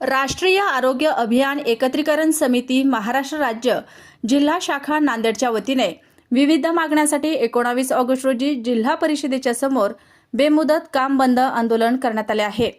राष्ट्रीय आरोग्य अभियान एकत्रीकरण समिती महाराष्ट्र राज्य जिल्हा शाखा नांदेडच्या वतीने विविध मागण्यांसाठी एकोणावीस ऑगस्ट रोजी जिल्हा परिषदेच्या समोर बेमुदत काम बंद आंदोलन करण्यात आले आहे.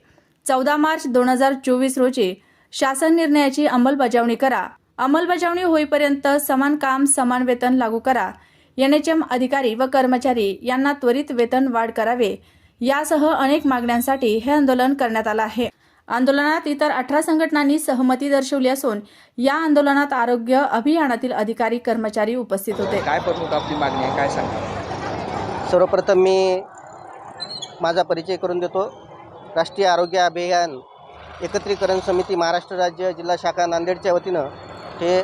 चौदा मार्च दोन हजार चोवीस रोजी शासन निर्णयाची अंमलबजावणी करा. अंमलबजावणी होईपर्यंत समान काम समान वेतन लागू करा. एनएचएम अधिकारी व कर्मचारी यांना त्वरित वेतन वाढ करावे. यासह अनेक मागण्यांसाठी हे आंदोलन करण्यात आलं आहे. आंदोलनात इतर अठरा संघटनांनी सहमती दर्शवली असून या आंदोलनात आरोग्य अभियानातील अधिकारी कर्मचारी उपस्थित होते. काय प्रमुख आपली मागणी आहे? काय सांगा सर्वप्रथम मी माझा परिचय करून देतो. राष्ट्रीय आरोग्य अभियान एकत्रीकरण समिती महाराष्ट्र राज्य जिल्हा शाखा नांदेडच्या वतीनं हे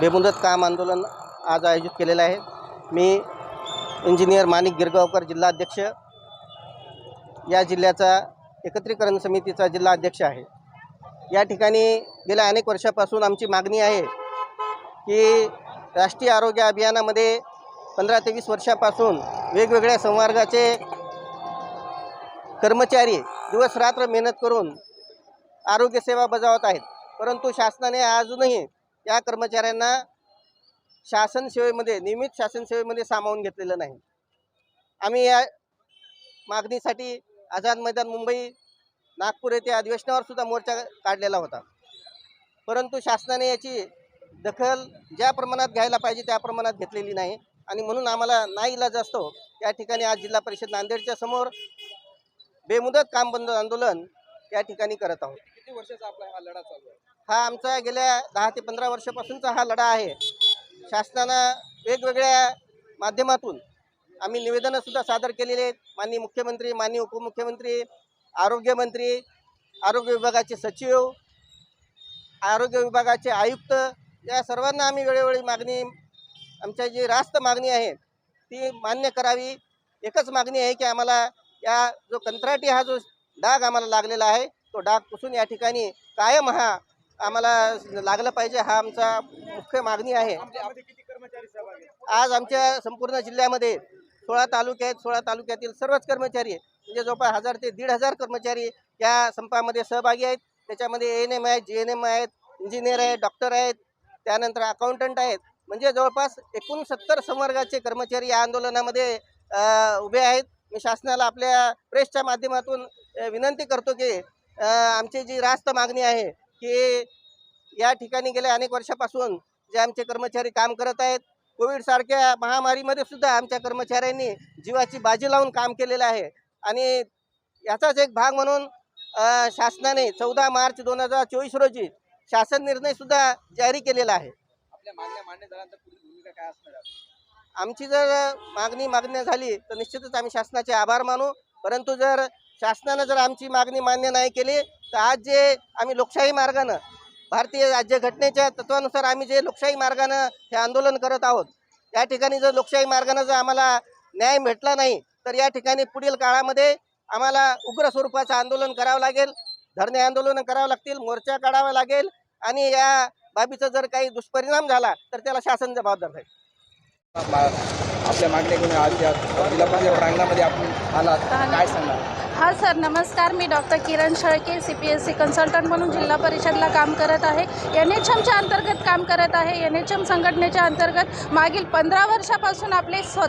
बेमुदत काम आंदोलन आज आयोजित केलेलं आहे. मी इंजिनियर माणिक गिरगावकर जिल्हाध्यक्ष. या जिल्ह्याचा एकत्रीकरण समितीचा जिल्हा अध्यक्ष आहे. या ठिकाणी गेल्या अनेक वर्षापासून आमची मागणी आहे की राष्ट्रीय आरोग्य अभियानामध्ये पंधरा ते वीस वर्षापासून वेगवेगळ्या संवर्गाचे कर्मचारी दिवस रात्र मेहनत करून आरोग्यसेवा बजावत आहेत. परंतु शासनाने अजूनही या कर्मचाऱ्यांना शासन सेवेमध्ये नियमित शासन सेवेमध्ये सामावून घेतलेलं नाही. आम्ही या मागणीसाठी आझाद मैदान मुंबई नागपूर येथे अधिवेशनावर सुद्धा मोर्चा काढलेला होता. परंतु शासनाने याची दखल ज्या प्रमाणात घ्यायला पाहिजे त्या प्रमाणात घेतलेली नाही. आणि म्हणून आम्हाला नाईलाज असतो या ठिकाणी आज जिल्हा परिषद नांदेडच्या समोर बेमुदत काम बंद आंदोलन या ठिकाणी करत आहोत. किती वर्षाचा आपला हा लढा चालू आहे? हा आमचा गेल्या दहा ते पंधरा वर्षापासूनचा हा लढा आहे. शासनानं वेगवेगळ्या माध्यमातून आम्ही निवेदनंसुद्धा सादर केलेले आहेत. माननीय मुख्यमंत्री माननीय उपमुख्यमंत्री आरोग्यमंत्री आरोग्य विभागाचे सचिव आरोग्य विभागाचे आयुक्त या सर्वांना आम्ही वेळोवेळी मागणी आमच्या जी रास्त मागणी आहे ती मान्य करावी. एकच मागणी आहे की आम्हाला या जो कंत्राटी हा जो डाग आम्हाला लागलेला आहे तो डाग पुसून या ठिकाणी कायम हा आम्हाला लागलं पाहिजे हा आमचा मुख्य मागणी आहे. आज आमच्या संपूर्ण जिल्ह्यामध्ये सोळा तालुके आहेत सोळा तालुक्यातील सर्वच कर्मचारी म्हणजे जवळपास हजार ते दीड हजार कर्मचारी या संपामध्ये सहभागी आहेत. त्याच्यामध्ये ए एन एम आहेत जी एन एम आहेत इंजिनियर आहेत डॉक्टर आहेत त्यानंतर अकाउंटंट आहेत. म्हणजे जवळपास एकूण सत्तर संवर्गाचे कर्मचारी या आंदोलनामध्ये उभे आहेत. मी शासनाला आपल्या प्रेसच्या माध्यमातून विनंती करतो की आमची जी रास्त मागणी आहे की या ठिकाणी गेल्या अनेक वर्षापासून जे आमचे कर्मचारी काम करत आहेत कोविड सारख्या महामारीमध्ये सुद्धा आमच्या कर्मचाऱ्यांनी जीवाची बाजी लावून काम केलेलं आहे. आणि याचाच एक भाग म्हणून शासनाने चौदा मार्च दोन हजार चोवीस रोजी शासन निर्णय सुद्धा जारी केलेला आहे. मान्य आमची जर मागणी मागण्या झाली तर निश्चितच आम्ही शासनाचे आभार मानू. परंतु जर शासनानं जर आमची मागणी मान्य नाही केली तर आज जे आम्ही लोकशाही मार्गानं भारतीय राज्यघटनेच्या तत्वानुसार आम्ही जे लोकशाही मार्गानं हे आंदोलन करत आहोत या ठिकाणी जर लोकशाही मार्गानं जर आम्हाला न्याय भेटला नाही तर या ठिकाणी पुढील काळामध्ये आम्हाला उग्र स्वरूपाचं आंदोलन करावं लागेल धरणे आंदोलन करावं लागतील मोर्चा काढावा लागेल आणि या बाबीचा जर काही दुष्परिणाम झाला तर त्याला शासन जबाबदार राहील. आपल्या मागण्या घेऊन आज जिल्हा परिषद प्रांगणामध्ये आपण आलात. काय सांगणार हा सर नमस्कार. मी doctor Kiran Shalke C P S C consultant म्हणून जिल्हा परिषदला काम करत आहे. एन एच एमच्या अंतर्गत काम करत आहे. एन एच एम संघटनेच्या अंतर्गत मागील पंधरा वर्षापासून आपले स्व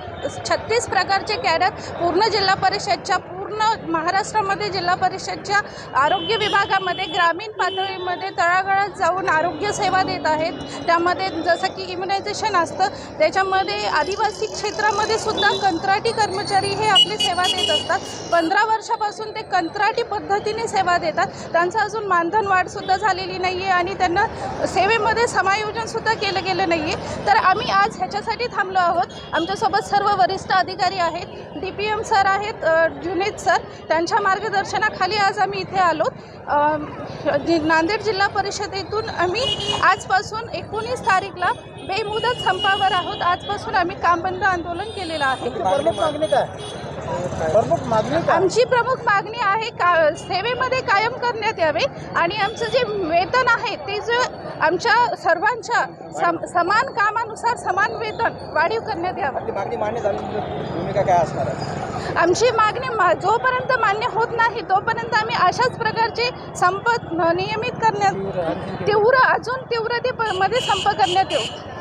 छत्तीस प्रकारचे कॅडर पूर्ण जिल्हा परिषदच्या पूर्ण महाराष्ट्रामध्ये जिल्हा परिषदच्या आरोग्य विभागामध्ये ग्रामीण पातळीमध्ये तळागाळात जाऊन आरोग्य सेवा देत आहेत. त्यामध्ये जसं की इम्युनायझेशन असतं त्याच्यामध्ये आदिवासी क्षेत्रामध्ये सुद्धा कंत्राटी कर्मचारी हे आपली सेवा देत असतात. पंधरा वर्षापासून ते कंत्राटी पद्धतीने सेवा देतात. त्यांचं अजून मानधन वाढसुद्धा झालेली नाही आहे आणि त्यांना सेवेमध्ये समायोजनसुद्धा केलं गेलं नाही आहे तर आम्ही आज ह्याच्यासाठी थांबलो आहोत. आमच्यासोबत सर्व वरिष्ठ अधिकारी आहेत. डी पी एम सर आहेत जुनेद सर त्यांच्या मार्गदर्शनाखाली आज आम्ही इथे आलो. नांदेड जिल्हा परिषदेतून आम्ही आजपासून एकोणीस तारीखला बेमुदत संपावर आहोत. आजपासून आम्ही काम बंद आंदोलन केलेलं आहे. प्रमुख मागणी काय आमची प्रमुख मागणी आहे का सेवेमध्ये कायम करण्यात यावे आणि आमचं जे वेतन आहे ते जे आमच्या सर्वांच्या सम समान कामानुसार समान वेतन वाढीव करण्यात यावं आपली मागणी मान्य झाली तर भूमिका काय असणार आहे आमची मागणी मा जोपर्यंत मान्य होत नाही तोपर्यंत आम्ही अशाच प्रकारचे संप नियमित करण्यात तीव्र अजून तीव्रतेमध्ये संप करण्यात येऊ